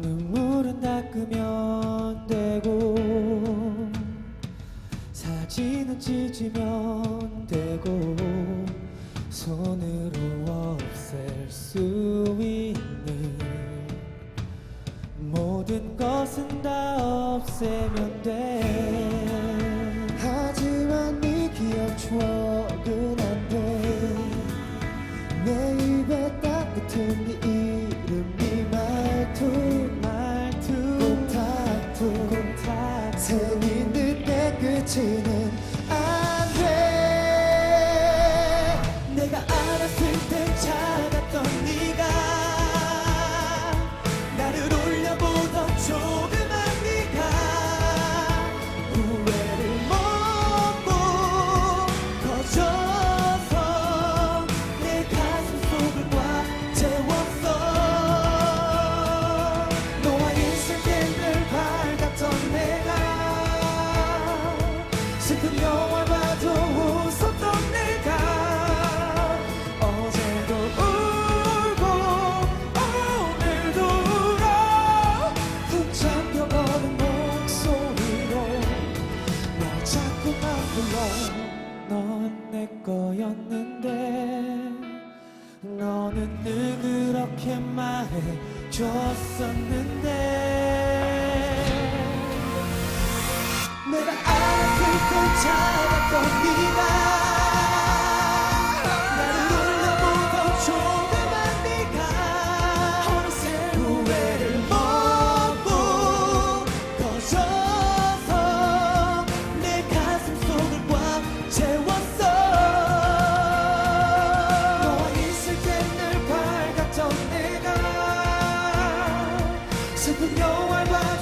눈물은 닦으면 되고 사진은 찢으면 되고 손으로 없앨 수 있는 모든 것은 다 없애면 돼 늦게 슬픈 영화 봐도 웃었던 내가 어제도 울고 오늘도 울어 푹 잠겨버린 목소리로 너 자꾸만 불러. 넌 내 거였는데 너는 늘 그렇게 말해줬었는데 슬픈 영화를